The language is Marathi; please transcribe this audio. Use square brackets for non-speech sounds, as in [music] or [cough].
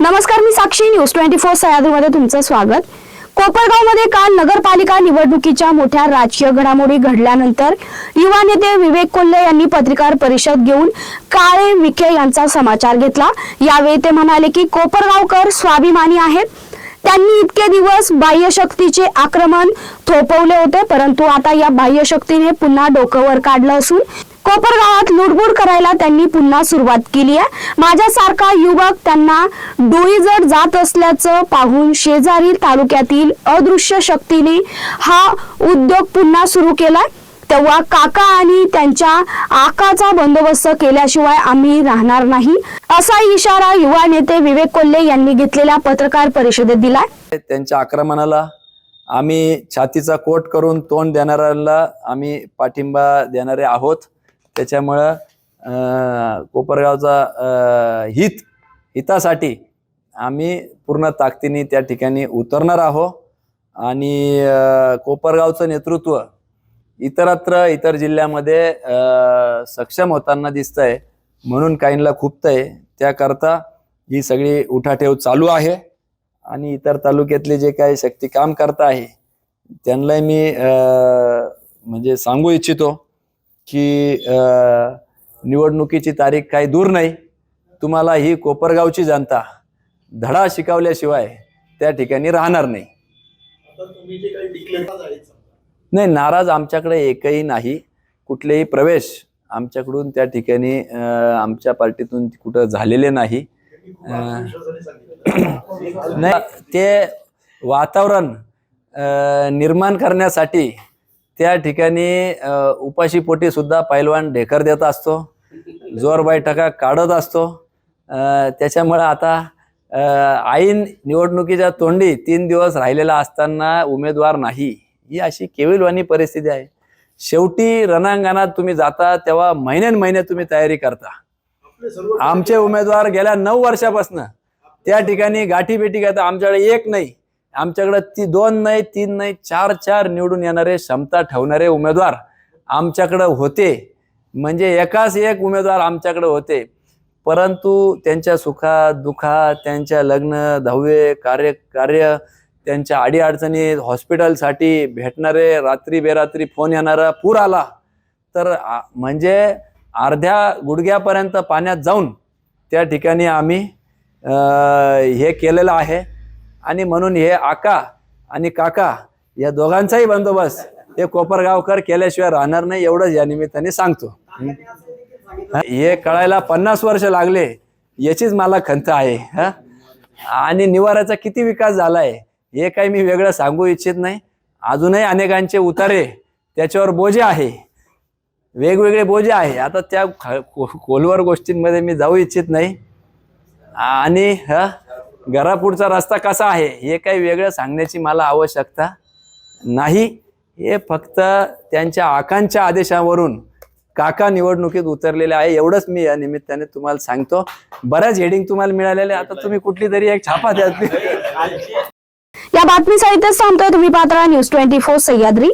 नमस्कार मी साक्षी न्यूज ट्वेंटी फोर सह्याद्रीमध्ये तुमचं स्वागत. कोपरगावमध्ये काल नगरपालिका निवडणुकीच्या मोठ्या राजकीय घडामोडी घडल्यानंतर युवा नेते विवेक कोल्हे यांनी पत्रकार परिषद घेऊन काळे विखे यांचा समाचार घेतला. यावेळी ते म्हणाले की कोपरगावकर स्वाभिमानी आहेत. त्यांनी इतके दिवस बाह्यशक्तीचे आक्रमण थोपवले होते परंतु आता या बाह्यशक्तीने पुन्हा डोकं वर काढलं असून कोपरगावात लुडबुड करायला त्यांनी पुन्हा सुरुवात केली आहे. माझ्यासारखा युवक त्यांना डोईजड जात असल्याचं पाहून शेजारी तालुक्यातील अदृश्य शक्तीने हा उद्योग पुन्हा सुरू केलाय. तेव्हा काका आणि त्यांच्या आकाचा बंदोबस्त केल्याशिवाय आम्ही राहणार नाही. असा इशारा युवा नेते विवेक कोल्हे यांनी घेतलेल्या पत्रकार परिषदेत दिलाय. त्यांच्या आक्रमणाला आम्ही छातीचा कोट करून तोंड देणाऱ्याला आम्ही पाठिंबा देणारे आहोत. त्याच्यामुळं कोपरगावचा हित हितासाठी आम्ही पूर्ण ताकदीने त्या ठिकाणी उतरणार आहोत. आणि कोपरगावचं नेतृत्व इतरत्र इतर जिल्ह्यामध्ये सक्षम होताना दिसतंय. म्हणून काहींना खुपतंय. त्याकरता ही सगळी उठाठेव चालू आहे. आणि इतर तालुक्यातले जे काही शक्ती काम करता आहे त्यांना मी म्हणजे सांगू इच्छितो की निवडणुकीची तारीख काही दूर नाही. तुम्हाला ही कोपरगावची जनता धडा शिकवल्याशिवाय त्या ठिकाणी राहणार नाही. नाही नाराज आमच्याकडे एकही नाही. कुठलेही प्रवेश आमच्याकडून त्या ठिकाणी आमच्या पार्टीतून कुठं झालेले नाही. नाही ते वातावरण निर्माण करण्यासाठी त्या ठिकाणी उपाशीपोटी सुद्धा पैलवान ढेकर देत असतो जोर बैठका काढत असतो. त्याच्यामुळे त्याच्यामुळं आता ऐन निवडणुकीच्या तोंडी तीन दिवस राहिलेला असताना उमेदवार नाही. ही अशी केविलवाणी परिस्थिती आहे. शेवटी रणांगणात तुम्ही जाता तेव्हा महिन्यान महिने तुम्ही तयारी करता. आमचे उमेदवार गेल्या नऊ वर्षापासून त्या ठिकाणी गाठी भेटी घेतात. आमच्याकडे एक नाही आमच्याकडे ती दोन नाही तीन नाही चार चार निवडून येणारे क्षमता ठेवणारे उमेदवार आमच्याकडे होते. म्हणजे एकाच एक उमेदवार आमच्याकडे होते. परंतु त्यांच्या सुखात दुखात त्यांच्या लग्न दहावे कार्य कार्य त्यांच्या अडीअडचणी हॉस्पिटलसाठी भेटणारे रात्री बेरात्री फोन येणारा पूर आला तर म्हणजे अर्ध्या गुडघ्यापर्यंत पाण्यात जाऊन त्या ठिकाणी आम्ही हे केलेलं आहे. आणि म्हणून हे आका आणि काका या दोघांचाही बंदोबस्त हे कोपरगावकर केल्याशिवाय राहणार नाही एवढंच या निमित्ताने सांगतो. हे? कळायला पन्नास वर्ष लागले याचीच मला खंत आहे. हा? आणि निवाराचा किती विकास झाला आहे हे काही मी वेगळं सांगू इच्छित नाही. अजूनही अनेकांचे उतारे त्याच्यावर बोजे आहे. वेगवेगळे बोजे आहे. आता त्या ख- खोलवर गोष्टींमध्ये मी जाऊ इच्छित नाही. आणि ह घरापुढचा रस्ता कसा आहे हे काही वेगळं सांगण्याची मला आवश्यकता नाही. हे फक्त त्यांच्या आकांच्या आदेशावरून काका निवडणुकीत उतरलेले आहे. एवढंच मी या निमित्ताने तुम्हाला सांगतो. बऱ्याच हेडिंग तुम्हाला मिळालेले आता तुम्ही कुठली तरी एक छापा द्या [laughs] या बातमीसहितच थांबतोय तुम्ही Patra news twenty four Sahyadri.